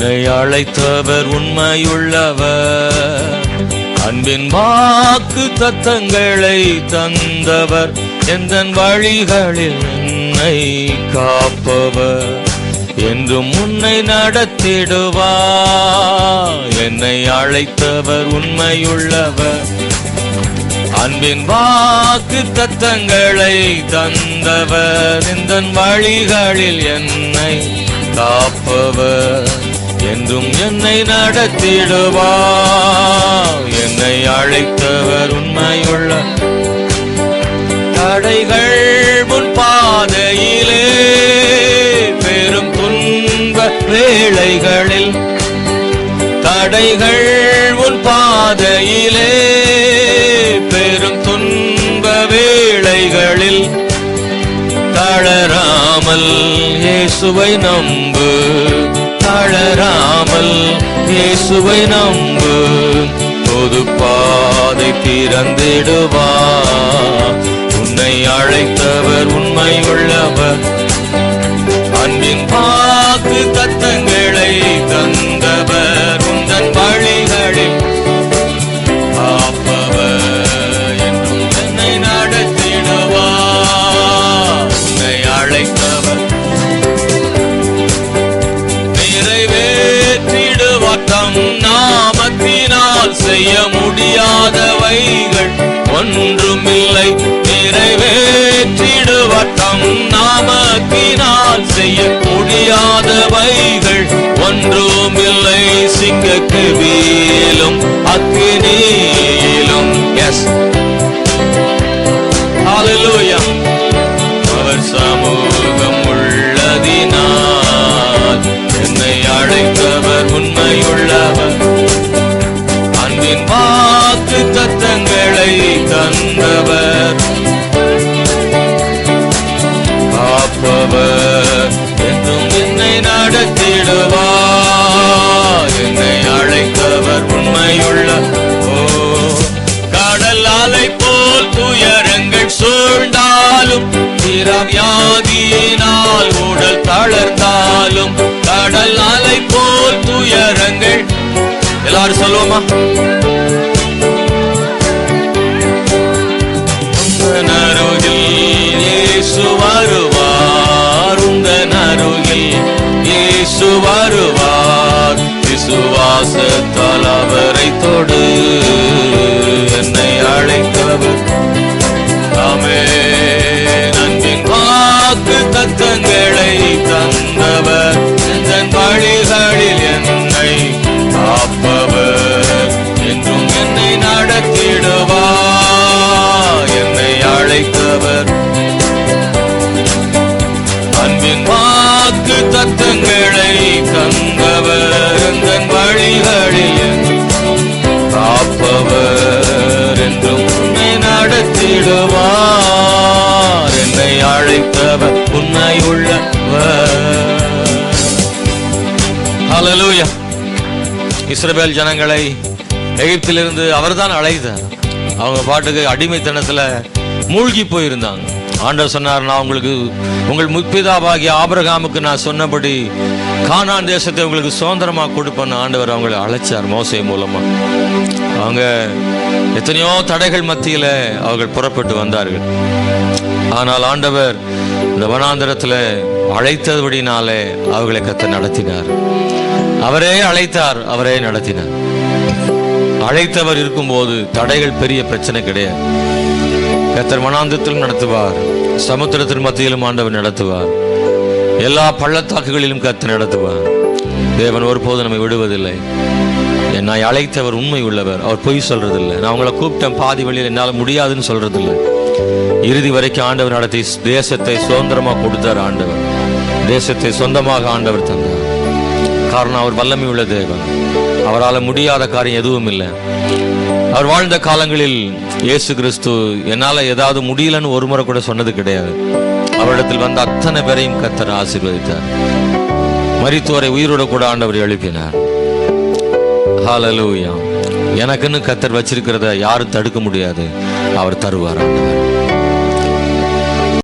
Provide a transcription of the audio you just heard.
என்னை அழைத்தவர் உண்மையுள்ளவர். அன்பின் வாக்கு தத்தங்களை தந்தவர். எந்த வழிகளில் என்னை காப்பவர். என்றும் உன்னை நடத்திடுவா. என்னை அழைத்தவர் உண்மையுள்ளவர். அன்பின் வாக்கு தத்தங்களை தந்தவர். இந்த வழிகளில் என்னை காப்பவர். என்றும் என்னை நடத்திடுவா என்னை அழைத்தவர் உண்மையுள்ள தடைகள் முன் பாதையிலே. பெரும் துன்ப வேளைகளில் தடைகள் உன் பாதையிலே. பெரும் துன்ப வேளைகளில் தளராமல் இயேசுவை நம்பு. தளராமல் இயேசுவை நம்பு. பொது பாதை திறந்திடுவா. உன்னை அழைத்தவர் உண்மையுள்ள ஒன்றுமில்லை நிறைவேற்றிடுவார் தம் நாமத்தினால் செய்ய முடியாதவைகள் ஒன்றுமில்லை சிங்க கவியிலும் அக்கினியிலும் எஸ் Hallelujah. அவர் சமூகம் உள்ளதினால் என்னை அழைத்தவர் உண்மையுள்ளவர். அன்பின் வாக்கு தத்தங்களை தந்தவர். அழைத்தவர் உண்மையுள்ள. ஓ கடல் அலை போல் துயரங்கள் சூழ்ந்தாலும் வியாதியினால் உடல் தளர்ந்தாலும் கடல் அலை போல் துயரங்கள். எல்லாரும் சொல்லுவோமா? வருவார் உந்தன் அருகில் இயேசு வருவார் விசுவாசத்தார் அவரை இஸ்ரபேல் ஜனங்களை எகிப்திலிருந்து அவர்தான் அழைத்தார் அவங்க பாட்டுக்கு அடிமைத்தனத்தில் மூழ்கி போயிருந்தாங்க. ஆண்டவர் சொன்னார் நான் உங்களுக்கு உங்கள் முற்பிதாவாகிய ஆபிரகாமுக்கு நான் சொன்னபடி கானான் தேசத்தை உங்களுக்கு சுதந்திரமாக கொடுப்பேன்னு ஆண்டவர் அவங்களை அழைச்சார் மோசை மூலமாக அவங்க எத்தனையோ தடைகள் மத்தியில் அவர்கள் புறப்பட்டு வந்தார்கள். ஆனால் ஆண்டவர் இந்த வனாந்திரத்தில் அழைத்தபடினாலே அவர்களை கத்த நடத்தினார். அவரே அழைத்தார் அவரே நடத்தினார். அழைத்தவர் இருக்கும்போது தடைகள் பெரிய பிரச்சனை கிடையாது. கத்தர் மனாந்தத்திலும் நடத்துவார் சமுத்திரத்தின் மத்தியிலும் ஆண்டவர் நடத்துவார். எல்லா பள்ளத்தாக்குகளிலும் கத்து நடத்துவார். தேவன் ஒருபோதும் நம்மை விடுவதில்லை. என்னை அழைத்தவர் உண்மை உள்ளவர் அவர் பொய் சொல்றதில்லை. நான் உங்களை கூப்பிட்டேன் பாதி வழியில் என்னால் முடியாதுன்னு சொல்றதில்லை. இறுதி வரைக்கும் ஆண்டவர் நடத்தி தேசத்தை சுதந்திரமா கொடுத்தார் ஆண்டவர். தேசத்தை சொந்தமாக ஆண்டவர் தந்தார். காரணம் அவர் வல்லமை உள்ள தேவன். அவரால் முடியாத காரியம் எதுவும் இல்லை. அவர் வாழ்ந்த காலங்களில் இயேசு கிறிஸ்து என்னால ஏதாவது முடியலன்னு ஒரு முறை கூட சொன்னது கிடையாது. அவரிடத்தில் வந்த அத்தனை பேரையும் கத்தர் ஆசீர்வதித்தார். மரித்தோரை உயிரோட கூட ஆண்டவர் எழுப்பினார். ஹalleluya எனக்குன்னு கத்தர் வச்சிருக்கிறத யாரும் தடுக்க முடியாது. அவர் தருவார் ஆண்டவர்.